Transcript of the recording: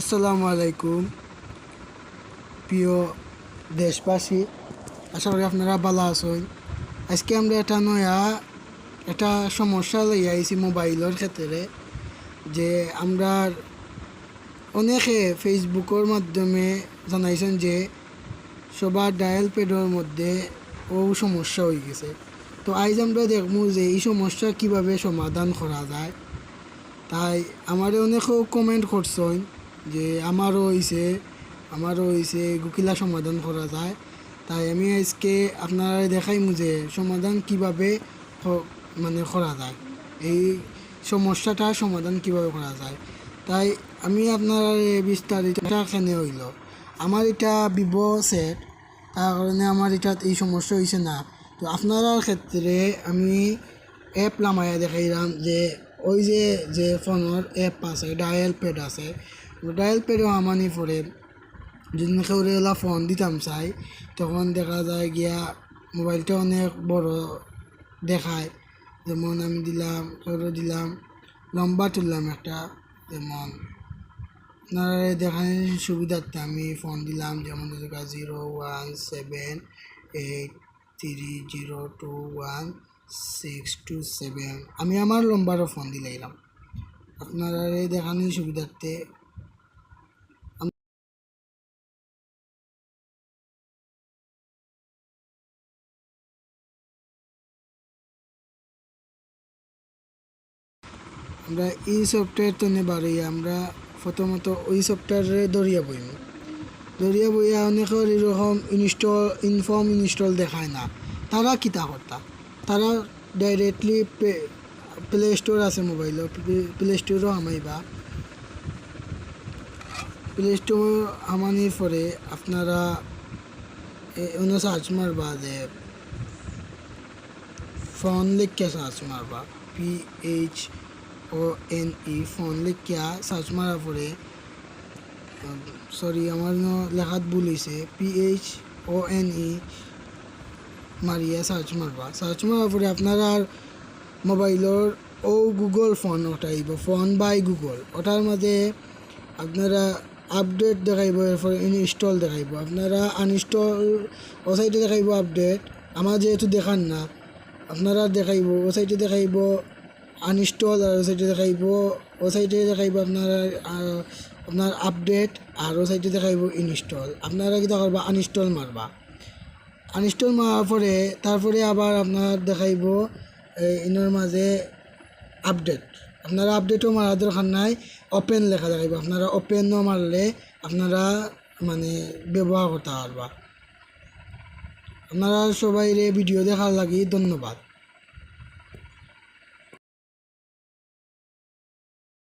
আসসালামু আলাইকুম। প্রিয় দেশবাসী, আশা করি আপনারা ভালো আছেন। আজকে আমরা এটা নয়া, একটা সমস্যা লই আইছি মোবাইলের ক্ষেত্রে, যে আমরা অনেকে ফেসবুকের মাধ্যমে জানাইছেন যে সবার ডায়াল প্যাডের মধ্যে ও সমস্যা হয়ে গেছে। তো আজ আমরা দেখব যে এই সমস্যা কীভাবে সমাধান করা যায়। তাই আমার অনেকেও কমেন্ট করছেন যে আমারও হয়েছে আমারও হয়েছে গুকিলা সমাধান করা যায়। তাই আমি আজকে আপনারা দেখাইমু যে সমাধান কীভাবে মানে করা যায়। এই সমস্যাটা সমাধান কীভাবে করা যায়। তাই আমি আপনার বিস্তারিত এখানে হইল। আমার এটা ভিভো সেট, তার কারণে আমার এটা এই সমস্যা হয়েছে না। তো আপনার ক্ষেত্রে আমি অ্যাপ নামাইয়া দেখাইলাম যে ওই যে যে ফোনের অ্যাপ আছে ডায়াল প্যাড আছে ডায়াল প্যাডও আমানি পরে যদি কেউরেলা ফোন দিতাম চাই, তখন দেখা যায় গিয়া মোবাইলটা অনেক বড় দেখায়। যেমন আমি দিলাম কেউরে দিলাম লম্বা তুললাম একটা, যেমন দেখানোর সুবিধার্থে আমি ফোন দিলাম, যেমন zero one seven eight three zero two one six two seven আমি আমার নম্বরও ফোন দিলাম আপনারা এই দেখানোর সুবিধার্থে আমরা এই সফটওয়্যার তো নেবারই, আমরা প্রথমত ওই সফটওয়্যারে দরিয়া বইম। দরিয়া বইয়া অনেকের এরকম ইনস্টল ইনফর্ম ইনস্টল দেখায় না। তারা কিতা করতা তারা ডাইরেক্টলি প্লে স্টোর আছে মোবাইলত প্লে স্টোরও আমাইবা। প্লে স্টোর আমানির পরে আপনারা অন্য সার্চ মারবা যে ফোন লিখে সার্চ মারবা P H O N E phone লিখিয়া সার্চ মারার পরে সরি আমার লেখাত ভুল হয়েছে P H O N E মারিয়া সার্চ মারবা। সার্চ মারার পরে আপনারা মোবাইলের ও গুগল ফোন ওটাইব ফোন বাই গুগল। ওটার মাঝে আপনারা আপডেট দেখাইব, এরপরে ইনস্টল দেখাইব। আপনারা আনইনস্টল ও সাইডে দেখাইব আপডেট। আমার যেহেতু দেখান না, আপনারা দেখাইব, ও সাইডে দেখাইব আনইনস্টল আর ও সাইডে দেখাইব। ও সাইডে দেখাইব আপনার আপনার আপডেট আর ও সাইডে দেখাইব ইনস্টল আপনারা কিতা করবা আনইনস্টল মারবা। আনইনস্টল মারার পরে তারপরে আবার আপনার দেখাইব ইনোর মাঝে আপডেট আপনারা আপডেটও মারা দরকার নাই ওপেন লেখা দেখাইব। আপনারা ওপেনও মারলে আপনারা মানে ব্যবহার করতে পারবা আপনারা সবাই ভিডিও দেখার লাগি ধন্যবাদ।